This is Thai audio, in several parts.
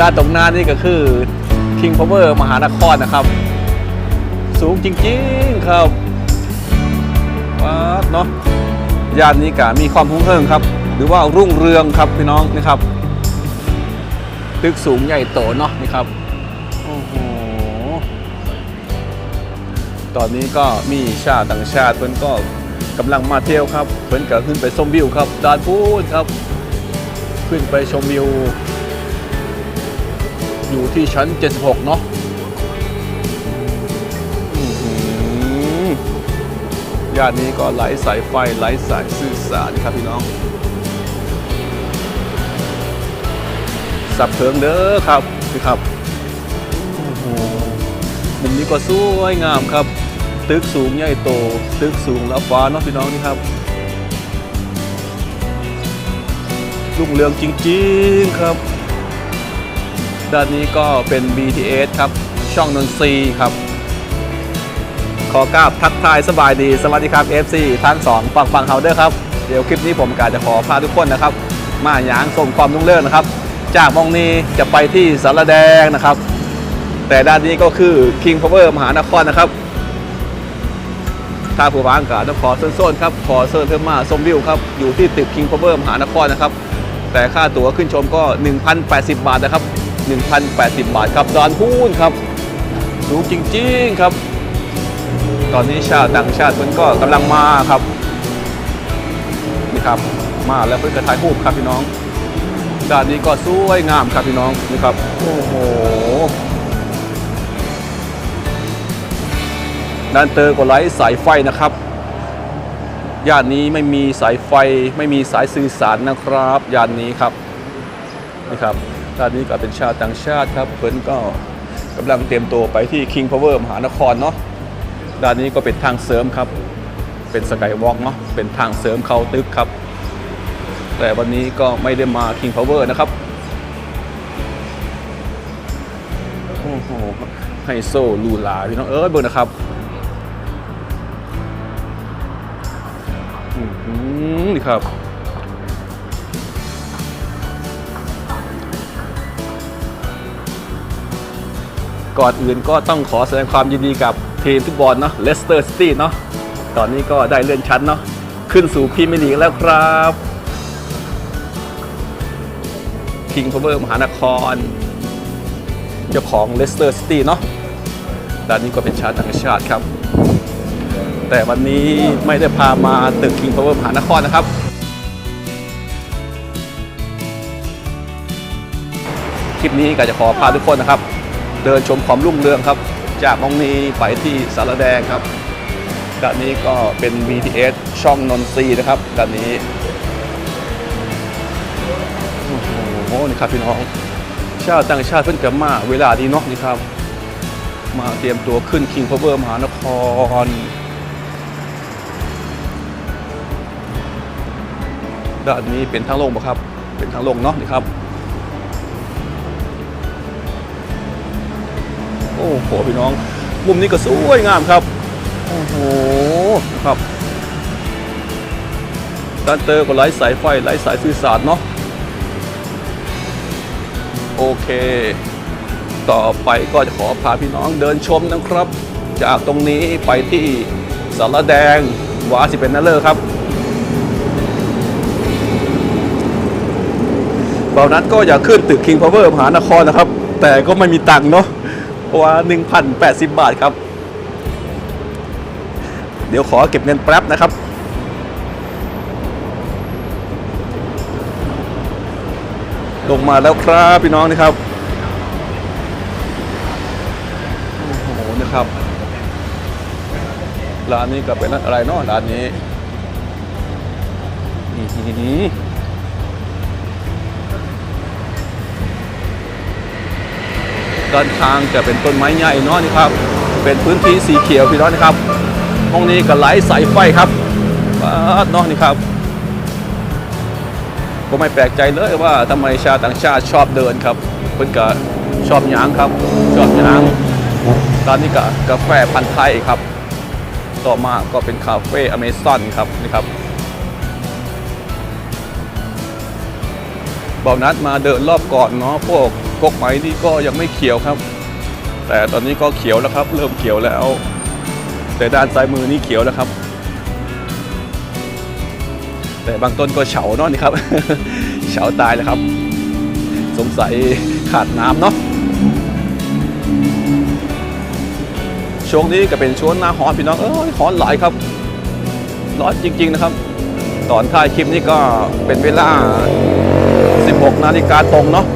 ด้านตรงหน้านี่ก็คือ King Power มหานครนะครับ สูงจริงๆครับว้าเนาะย่านนี้กะมีความรุ่งเรืองครับ หรือว่ารุ่งเรืองครับพี่น้องนะครับ ตึกสูงใหญ่โตเนาะนี่ครับโอ้โหตอนนี้ก็มีชาติต่างชาติเพิ่นก็กำลังมาเที่ยวครับเพิ่นก็ขึ้นไปชมวิวครับด้านพูนครับ ขึ้นไปชมวิว อยู่ที่ชั้น 76 เนาะย่านนี้ก็ไหลสายไฟไหลสายสื่อสารครับพี่น้อง สับเพิงเด้อครับนี่ครับโอ้โหมุมนี้ก็สวยงามครับ ตึกสูงใหญ่โต ตึกสูงแล้วฟ้าเนาะพี่น้องนี่ครับรุ่งเรืองจริง ๆ ครับ ด้านนี้ก็เป็น BTS ครับ ช่องนนทรีครับ ขอกราบทักทายสบายดี สวัสดีครับ FC ทั้งสองฝั่งฝั่งเฮาเดอร์ครับ เดี๋ยวคลิปนี้ผมกาจะขอพาทุกคนนะครับ มาหยางชมความรุ่งเรืองนะครับ จากมองนี้จะไปที่สารแดงนะครับ แต่ด้านนี้ก็คือ King Power มหานครนะครับถ้าผู้บ้างกาต้องขอโซนๆครับ ขอเซิร์นเพิ่มมาชมวิวครับ อยู่ที่ตึก King Power มหานครนะครับ แต่ค่าตั๋วขึ้นชมก็ 1,080 บาทนะครับ 1,080 บาทครับดอนพูนครับ สูงจริงๆครับ ตอนนี้ชาวต่างชาติเพิ่นก็กำลังมาครับนี่ครับ มาแล้วเพิ่นก็ถ่ายรูปครับพี่น้องด้านนี้ก็สวยงามครับพี่น้องนี่ครับโอ้โหด้านเตอร์ก็ไลท์สายไฟนะครับย่านนี้ไม่มีสายไฟไม่มีสายสื่อสารนะครับย่านนี้ครับนี่ครับ ด้านนี้ก็เป็นชาวต่างชาติครับเพิ่นก็กำลังเตรียมตัวไปที่ King Power มหานครเนาะด้านนี้ก็เป็นทางเสริมครับ เป็นสกายวอล์กเนาะเป็นทางเสริมเขาตึกครับ แต่วันนี้ก็ไม่ได้มา King Power นะครับโอ้โหไฮโซลูลาพี่น้องเอ้ยเบิ่งนะครับอือหือนี่ครับ ก่อนอื่นก็ต้องขอแสดงความยินดีกับทีมฟุตบอลเนาะเลสเตอร์ซิตี้เนาะตอนนี้ก็ได้เลื่อนชั้นเนาะขึ้นสู่พรีเมียร์ลีกแล้วครับคิงพาวเวอร์มหานคร เจ้าของเลสเตอร์ซิตี้เนาะด้านนี้ก็เป็นชาวต่างชาติครับ แต่วันนี้ไม่ได้พามาตึกคิงพาวเวอร์มหานครนะครับคลิปนี้ก็จะขอพาทุกคนนะครับ เดินชมความรุ่งเรืองครับ จากมองนี้ไปที่สารแดงครับด้านนี้ก็เป็น BTS ช่องนนทรีนะครับด้านนี้โอ้โหนี่ครับพี่น้องชาติต่างชาติเพิ่นกับมาเวลาดีเนาะนี่ครับ มาเตรียมตัวขึ้น King Power มหานคร ด้านนี้เป็นทางลงปะครับ เป็นทางลงเนาะนี่ครับ โอ้โหพี่น้องมุมนี้ก็สวยงามครับ โอ้โหครับด้านเตอร์ก็ไร้สายไฟไร้สายสื่อสารเนาะโอเค ต่อไปก็จะขอพาพี่น้องเดินชมนะครับ จากตรงนี้ไปที่สารแดงวาสิเป็นนั่นเลยครับเบานั้นก็อยากขึ้นตึก King Power มหานครนะครับ แต่ก็ไม่มีตังค์เนาะ เพราะว่า1,080 บาทครับ เดี๋ยวขอเก็บเงินแป๊บนะครับลงมาแล้วครับพี่น้องนี่ครับ โอ้โหนะครับ ร้านนี้ก็เป็นอะไรเนาะร้านนี้อื้อหื ด้านข้างจะเป็นต้นไม้ใหญ่เนาะนี่ครับ เป็นพื้นที่สีเขียวพี่น้องนะครับห้องนี้ก็ไหลสายไฟครับว้าดเนาะนี่ครับ ก็ไม่แปลกใจเลยว่าทำไมชาวต่างชาติชอบเดินครับเพิ่นก็ชอบหยางครับ ชอบหยางตอนนี้ก็กาแฟพันธุ์ไทยครับ ต่อมาก็เป็นคาเฟ่อเมซอนครับนี่ครับเบานัดมาเดินรอบก่อนเนาะพวก กกไหมนี่ก็ยังไม่เขียวครับ แต่ตอนนี้ก็เขียวแล้วครับ เริ่มเขียวแล้ว แต่ด้านซ้ายมือนี่เขียวแล้วครับ แต่บางต้นก็เฉาเนาะนี่ครับ เฉาตายแล้วครับ สงสัยขาดน้ำเนาะช่วงนี้ก็เป็นช่วงหน้าฮอนพี่น้องเอ้ยฮ้อนหลายครับร้อนจริง ๆนะครับ ตอนถ่ายคลิปนี้ก็เป็นเวลา 16 นาฬิกาตรงเนาะ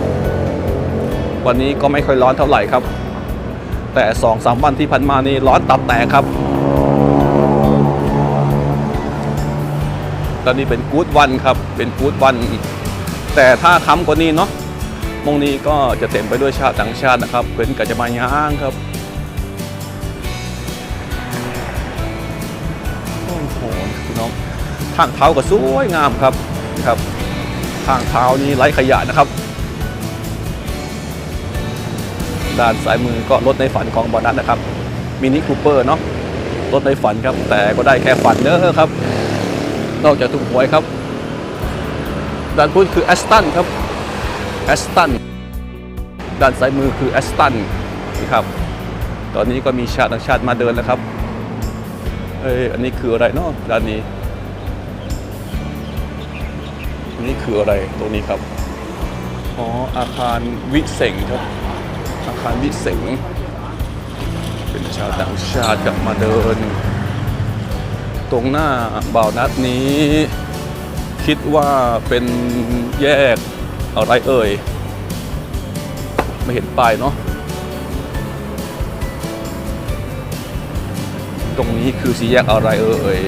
วันนี้ก็ไม่ค่อยร้อนเท่าไหร่ครับ แต่2องสามวันที่ผ่านมานี่ร้อนตับแตกครับตอนนี้เป็นกู๊ดวันครับ เป็นกู๊ดวัน แต่ถ้าค้ำกว่านี้เนาะมงนี้ก็จะเต็มไปด้วยชาติต่างชาตินะครับเพื่อนก็จะมาย่างครับ โอ้โหพี่น้อง ทางเท้าก็สวยงามครับ ครับ ทางเท้านี้ไร้ขยะนะครับ ด้านซ้ายมือก็รถในฝันของบอนัสนะครับมินิคูเปอร์เนาะรถในฝันครับ แต่ก็ได้แค่ฝันเนอะครับ นอกจากถูกหวยครับ ด้านพุ้นคือแอสตันครับแอสตันด้านซ้ายมือคือแอสตันนี่ครับ ตอนนี้ก็มีชาติต่างชาติมาเดินแล้วครับเอ้ยอันนี้คืออะไรเนาะด้านนี้อันนี้คืออะไรตรงนี้ครับอ๋ออาคารวิเศษครับ อาคารวิเศษเป็นชาวต่างชาติกลับมาเดิน ตรงหน้าบ่าวนัดนี้ คิดว่าเป็นแยกอะไรเอ่ย ไม่เห็นป้ายเนาะตรงนี้คือสี่แยกอะไรเอ่ย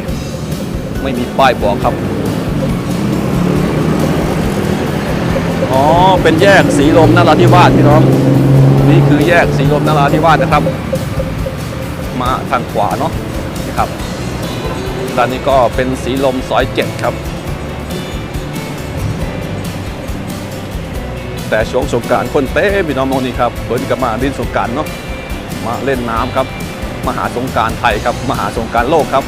ไม่มีป้ายบอกครับ อ๋อ เป็นแยกสีลมนราธิวาสพี่น้อง นี่คือแยกสีลมนราธิวาสนะครับ มาทางขวาเนาะนี่ครับด้านนี้ก็เป็นสีลมซอยเจ็ดครับ แต่ช่วงสงการคนเต้พี่น้องมองนี่ครับเปิดกับมาดินสงการเนาะมาเล่นน้ำครับ มหาสงการไทยครับ มหาสงการโลกครับ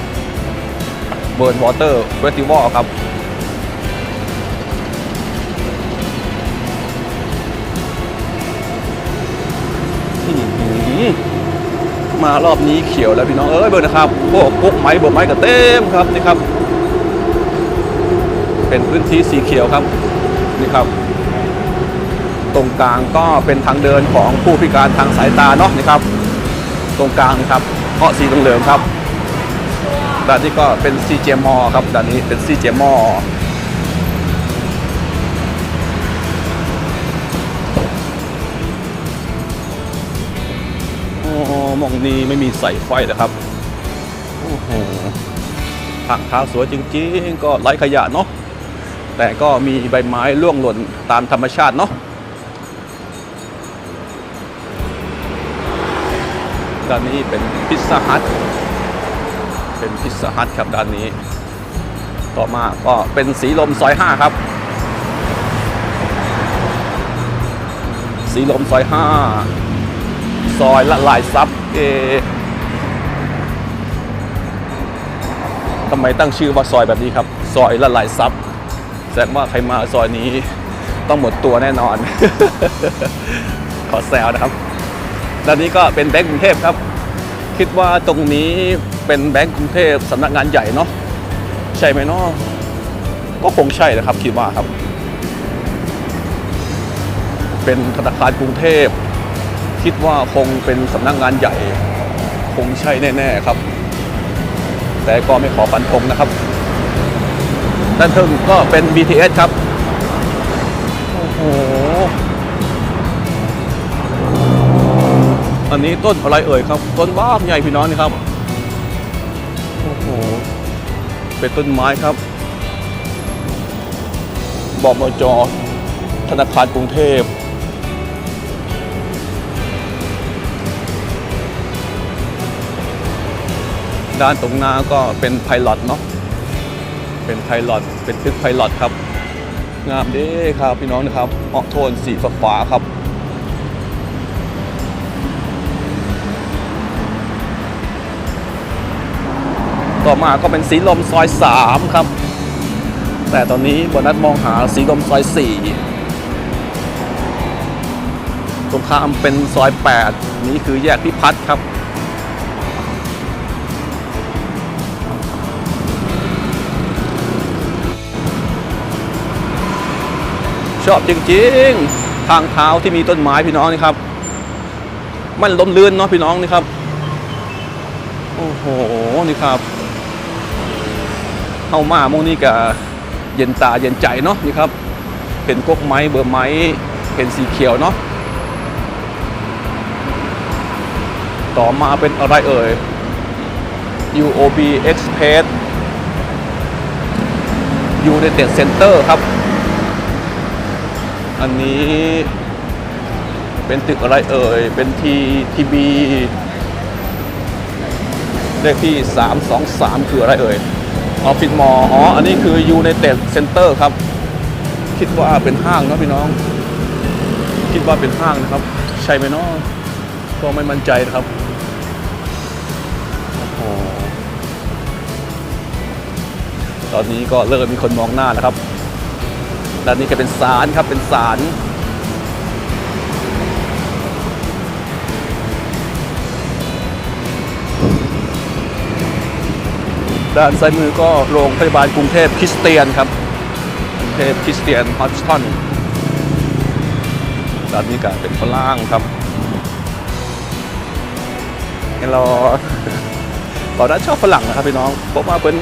เบิร์นวอเตอร์เฟสติวัลครับ มารอบนี้เขียวแล้วพี่น้องเอ้ยเบิร์นะครับพวกกุ๊กไม้บวกไม้ก็เต็มครับนี่ครับ เป็นพื้นที่สีเขียวครับนี่ครับ ตรงกลางก็เป็นทางเดินของผู้พิการทางสายตาเนาะนี่ครับ ตรงกลางนี่ครับเพาะสีเหลืองครับด้านนี้ก็เป็นซีเจมอครับด้านนี้เป็นซีเจมอ มองนี้ไม่มีใส่ไฟนะครับ โอ้โหทางเท้าสวยจริงๆ ก็ไร้ขยะเนาะ แต่ก็มีใบไม้ร่วงหล่นตามธรรมชาติเนาะ ด้านนี้เป็นพิซซ่าฮัท เป็นพิซซ่าฮัทครับด้านนี้ ต่อมาก็เป็นสีลมซอยห้าครับ สีลมซอยห้า ซอยละลายซับเอทำไมตั้งชื่อว่าซอยแบบนี้ครับ ซอยละลายซับแสดงว่าใครมาซอยนี้ต้องหมดตัวแน่นอน ขอแซวนะครับด้านนี้ก็เป็นแบงก์กรุงเทพครับ คิดว่าตรงนี้เป็นแบงก์กรุงเทพสำนักงานใหญ่เนาะใช่ไหมเนาะก็คงใช่นะครับคิดว่าครับ เป็นธนาคารกรุงเทพ คิดว่าคงเป็นสำนักงานใหญ่ คงใช่แน่ๆครับ แต่ก็ไม่ขอฟันธงนะครับด้านทึงก็เป็น BTS ครับ โอ้โห อันนี้ต้นอะไรเอ่ยครับ ต้นบ้ามใหญ่พี่น้องนี่ครับ โอ้โห เป็นต้นไม้ครับ บอกมจธนาคารกรุงเทพ ด้านตรงหน้าก็เป็นไพลอตเนาะเป็นไพลอตเป็นตึกไพลอตครับ งามเด้ครับพี่น้องนะครับออกโทนสีฟ้าครับต่อมาก็เป็นสีลมซอย 3 ครับ แต่ตอนนี้บนัสมองหาสีลมซอย 4 ตรงข้ามเป็นซอย 8 นี่คือแยกพิพัฒน์ครับ ชอบจริงๆ ทางเท้าที่มีต้นไม้พี่น้องนี่ครับ มันลมเลื่อนเนาะพี่น้องนี่ครับ โอ้โห นี่ครับเข้ามาโมงนี้กับเย็นตาเย็นใจเนาะนี่ครับ เป็นกกไม้เบอร์ไม้เป็นสีเขียวเนาะ ต่อมาเป็นอะไรเอ่ย UOB Express United Center ครับ อันนี้ เป็นตึกอะไรเอ่ย เป็นทีทีบีเลขที่ 323 คืออะไรเอ่ย ออฟฟิศมออ๋อ อันนี้คือ United Center ครับ คิดว่าเป็นห้างนะพี่น้อง คิดว่าเป็นห้างนะครับ ใช่ไหมเนาะก็ไม่มั่นใจนะครับโอ้ตอนนี้ก็เริ่มมีคนมองหน้าแล้วครับ ด้านนี้ก็เป็นศาลครับเป็นศาลด้านซ้ายมือก็โรงพยาบาลกรุงเทพคริสเตียนครับกรุงเทพคริสเตียนฮอสทอนด้านนี้ก็เป็นฝรั่งครับเฮลโลตอนนั้นชอบฝรั่งนะครับพี่น้องผมว่าเพิ่น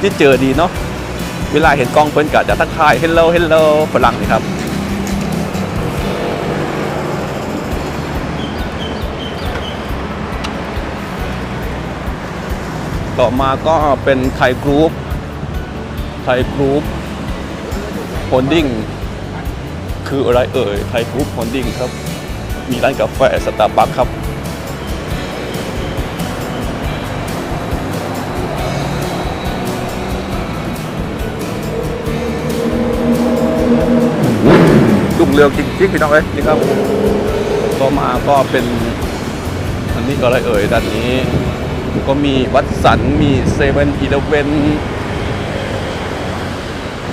ที่เจอดีเนาะ เวลาเห็นกล้องเพิ่นก็จะทักทายเฮลโลเฮลโลฝรั่งนี่ครับต่อมาก็เป็นไทยกรุ๊ปไทยกรุ๊ปโฮลดิ้งคืออะไรเอ่ยไทยกรุ๊ปโฮลดิ้งครับ มีร้านกาแฟสตาร์บัคครับ รุ่งเรืองจริงๆพี่น้องเอ้ยนี่ครับต่อมาก็เป็นอันนี้ก็อะไรเอ่ยด้านนี้ ก็มีวัดสันมีเซเว่นอีเลเวน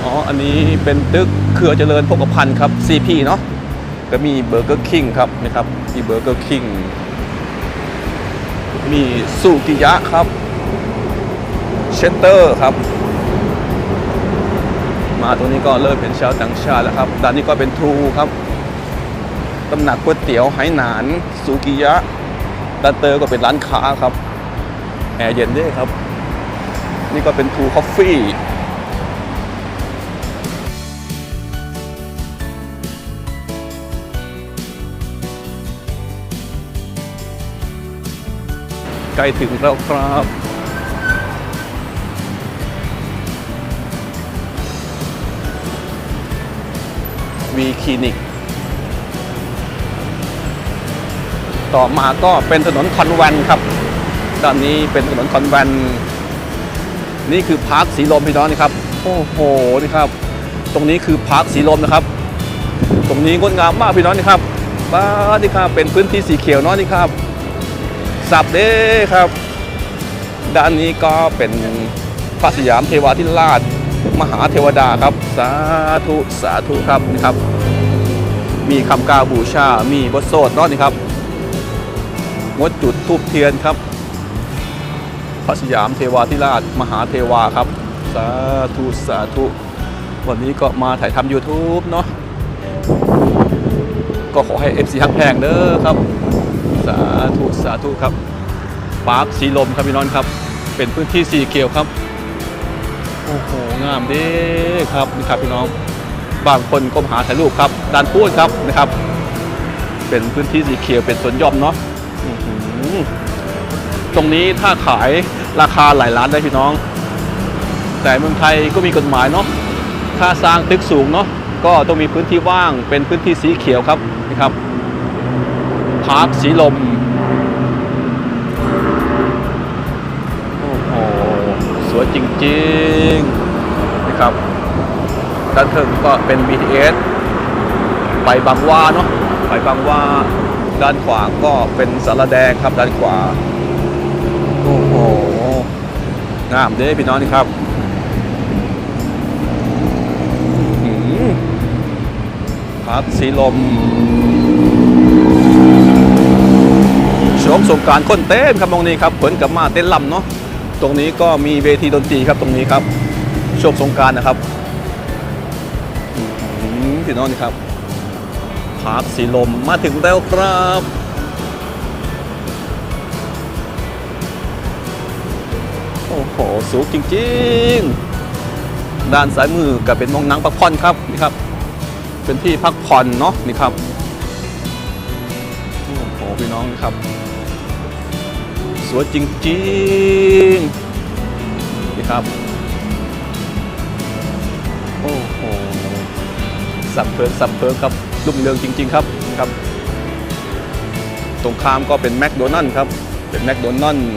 อ๋ออันนี้เป็นตึกเครือเจริญพกพันธ์ครับ CP เนาะก็มีเบอร์เกอร์คิงครับนะครับมีเบอร์เกอร์คิงมีสุกิยะครับเชสเตอร์ครับ มาตรงนี้ก็เริ่มเป็นชาวต่างชาติแล้วครับด้านนี้ก็เป็นทรูครับตำหนักก๋วยเตี๋ยวไหหนานสุกิยะด้านเตอร์ก็เป็นร้านค้าครับแอร์เย็นด้วยครับ นี่ก็เป็นทูคอฟฟี่ใกล้ถึงแล้วครับ วีคลินิก ต่อมาก็เป็นถนนคอนแวนครับด้านนี้เป็นถนนคอนแวน นี่คือพาร์คสีลมพี่น้องนี่ครับ โอ้โหนี่ครับ ตรงนี้คือพาร์คสีลมนะครับ ตรงนี้งดงามมากพี่น้องนี่ครับบ้านนี่ครับเป็นพื้นที่สีเขียวเนาะนี่ครับ สับเด้ครับ ด้านนี้ก็เป็นพระสยามเทวาธิราช มหาเทวดาครับ สาธุ สาธุครับนี่ครับ มีคำกล่าวบูชา มีบทโสดเนาะนี่ครับงดจุดทูบเทียนครับ พระสยามเทวาธิราชมหาเทวาครับ สาธุ สาธุ วันนี้ก็มาถ่ายทำ YouTube เนาะก็ขอให้ FC ฮักแพงเด้อครับ สาธุ สาธุครับปาร์คสีลมครับพี่น้องครับ เป็นพื้นที่สีเขียวครับ โอ้โหงามเด้ครับนี่ครับพี่น้องบางคนก็มาหาถ่ายรูปครับด้านพูดครับนะครับ เป็นพื้นที่สีเขียวเป็นสวนหย่อมเนาะตรงนี้ถ้าขายราคาหลายล้านได้พี่น้อง แต่เมืองไทยก็มีกฎหมายเนาะถ้าสร้างตึกสูงเนาะก็ต้องมีพื้นที่ว่างเป็นพื้นที่สีเขียวครับนะครับพาร์คสีลม วยจริงๆนะครับด้านถึงก็เป็น BTS ไปบางว่าเนาะไปบางว่าด้านขวาก็เป็นสารแดงครับด้านขวา โอ้โหงามเด้พี่น้องนี่ครับอื้อหือพักสีลมช่วงสงการคนเต้นครับตรงนี้ครับเพิ่นกับมาเต้นลำเนาะ ตรงนี้ก็มีเวทีดนตรีครับตรงนี้ครับโช่วงสงการนะครับพี่น้องนี่ครับพาร์คสีลมมาถึงแล้วครับ โอ้โห สูงจริงๆ ด้านซ้ายมือก็เป็นมองนังพักผ่อนครับนี่ครับ เป็นที่พักผ่อนเนาะนี่ครับ โอ้โห พี่น้องนี่ครับ สวยจริงๆนี่ครับ โอ้โหสับเพลิงสับเพลิงครับรุ่งเรืองจริง ๆ ครับครับ ตรงข้ามก็เป็นแมคโดนัลล์ครับ เป็นแมคโดนัลล์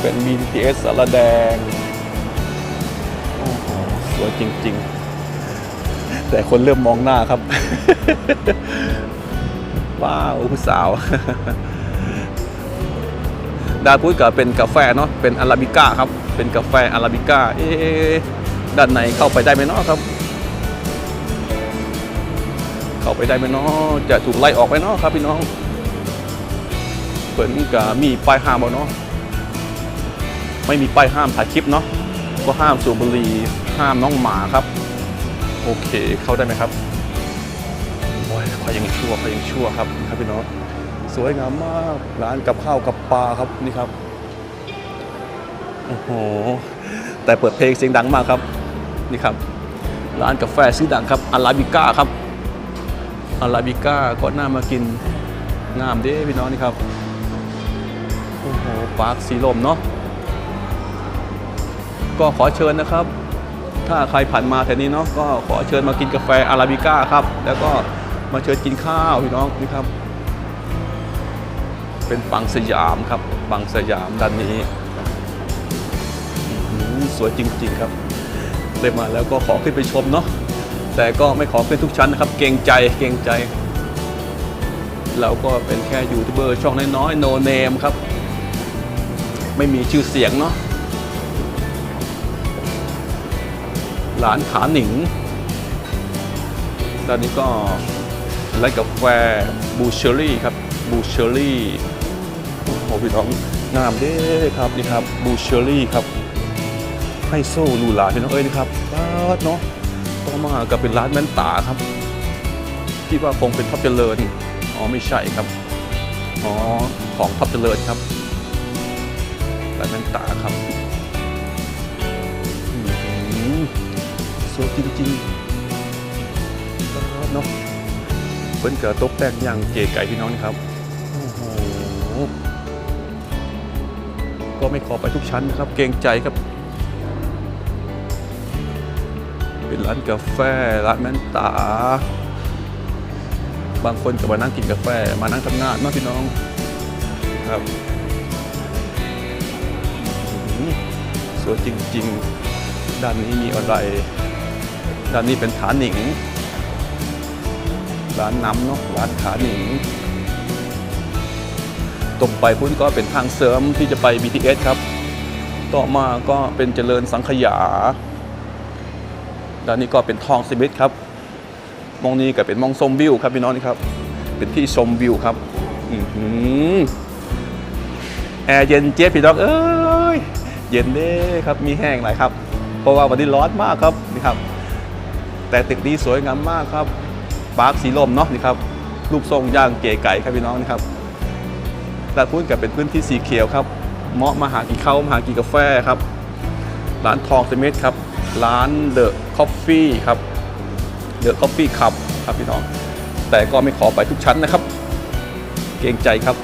เป็น BTS สารแดง โอ้โห สวยจริง ๆ แต่คนเริ่มมองหน้าครับ ว้าวผู้สาว ดาพุ้ยก็เป็นกาแฟเนาะเป็นอาราบิก้าครับเป็นกาแฟอาราบิก้าเอ๊ด้านในเข้าไปได้ไหมเนาะครับ เข้าไปได้ไหมเนาะจะถูกไล่ออกไหมเนาะครับพี่น้องเปิดก็มีป้ายห้ามบ่เนาะไม่มีป้ายห้ามถ่ายคลิปเนาะก็ห้ามสูบบุหรี่ห้ามน้องหมาครับ โอเคเข้าได้ไหมครับโอ้ยขอยังชั่วขอยังชั่วครับครับพี่น้อง สวยงามมากร้านกับข้าวกับปลาครับนี่ครับโอ้โหแต่เปิดเพลงเสียงดังมากครับนี่ครับ ร้านกาแฟชื่อดังครับอาราบิก้าครับอาราบิก้าก็น่ามากินงามเด้พี่น้องนี่ครับโอ้โหปาร์คสีลมเนาะก็ขอเชิญนะครับ ถ้าใครผ่านมาแถวนี้เนาะก็ขอเชิญมากินกาแฟอาราบิก้าครับ แล้วก็มาเชิญกินข้าวพี่น้องนี่ครับ เป็นปังสยามครับปังสยามด้านนี้สวยจริง ๆ ครับเลยมาแล้วก็ขอขึ้นไปชมเนาะแต่ก็ไม่ขอขึ้นทุกชั้นนะครับ เกรงใจเกรงใจ เราก็เป็นแค่ยูทูบเบอร์ช่องน้อยๆโนเนมครับ ไม่มีชื่อเสียงเนาะร้านขาหนิงด้านนี้ก็ร้านกาแฟบูเชอรี่ครับบูเชอรี่ โอ้พี่น้องงามเด้ครับนี่ครับบูเชอรี่ครับไฮโซหรูหราพี่น้องเอ้ยนี่ครับป้าดเนาะต่อมาก็เป็นร้านแว่นตาครับคิดว่าคงเป็นท็อปเจริญอ๋อไม่ใช่ครับอ๋อของท็อปเจริญครับร้านแว่นตาครับอื้อหือสวยจริงๆเนาะเพิ่นเกิดตกแต่งอย่างเก๋ไก่พี่น้องครับ ไม่ขอไปทุกชั้นนะครับ เกรงใจครับ เป็นร้านกาแฟร้านแม่นตา บางคนก็มานั่งกินกาแฟมานั่งทำงานเนาะพี่น้องครับสวยจริง ๆ ด้านนี้มีอะไร ด้านนี้เป็นขานหนิง ร้านน้ำเนาะร้านขานหนิง ตรงไปพุ่นก็เป็นทางเสริมที่จะไป BTS ครับ ต่อมาก็เป็นเจริญสังขยา ด้านนี้ก็เป็นทองสมิธครับ มองนี้ก็เป็นมองชมวิวครับพี่น้องนี่ครับ เป็นที่ชมวิวครับ อื้อแอร์เย็นเจี๊ยบพี่น้องเอ้ย เย็นเด้ครับ มีแห้งหน่อยครับ เพราะว่าวันนี้ร้อนมากครับนี่ครับ แต่ตึกนี้สวยงามมากครับ ปาร์คสีลมเนาะนี่ครับ รูปทรงย่างเก๋ไก่ครับพี่น้องนี่ครับ ด้านพุ้นกับเป็นพื้นที่สีเขียวครับเหมาะมาหากินข้าวมาหากินกาแฟครับ ร้านทองเซเมตครับ ร้านเดอะคอฟฟี่ครับเดอะคอฟฟี่คับครับพี่น้อง แต่ก็ไม่ขอไปทุกชั้นนะครับ เกรงใจครับ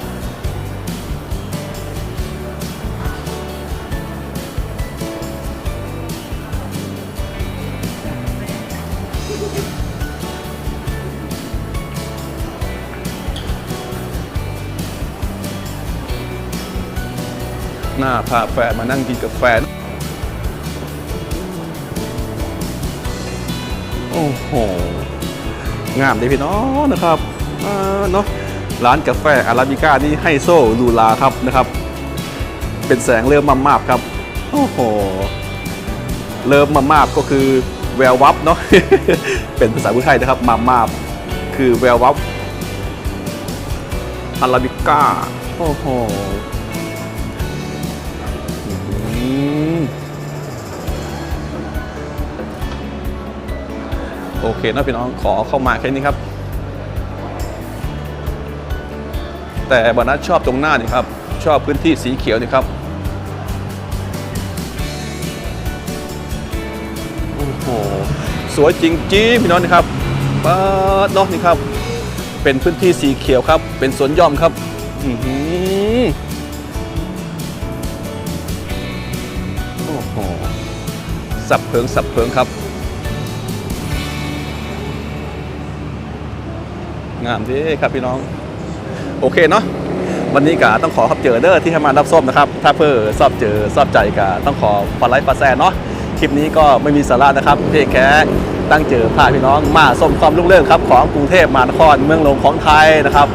น้าพาแฟนมานั่งกินกาแฟ โอ้โห งามเลยพี่น้องนะครับเนาะร้านกาแฟอาราบิก้านี่ให้โซ่ลูลาครับนะครับ เป็นแสงเริ่มมามาบครับ โอ้โห เริ่มมามาบก็คือแวววับเนาะ เป็นภาษาพุทธไทยนะครับมามาบคือแวววับอาราบิก้า โอ้โห โอเคนะพี่น้องขอเข้ามาแค่นี้ครับ แต่บรรนัชอบตรงหน้านี่ครับ ชอบพื้นที่สีเขียวนี่ครับ โอ้โห สวยจริงๆพี่น้องนะครับป้าดเนอกนี่ครับ เป็นพื้นที่สีเขียวครับ เป็นสวนย่อมครับ อือ โอ้สับเพิงสับเพิงครับ งามดีครับพี่น้อง โอเคเนาะวันนี้กาต้องขอขับเจอเด้อที่ให้มารับส้มนะครับ ถ้าเพื่อสอบเจอสอบใจกาต้องขอฟอลไลฟ์ฟาแซนเนาะคลิปนี้ก็ไม่มีสาระนะครับเพียงแค่ตั้งเจอพาพี่น้องมาส้มความรุ่งเรื่องครับ ของกรุงเทพมหานครเมืองหลวงของไทยนะครับ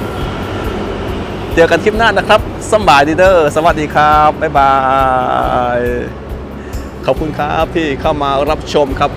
เจอกันคลิปหน้านะครับสบายดีเดอร์สวัสดีครับบ๊ายบาย ขอบคุณครับที่เข้ามารับชมครับ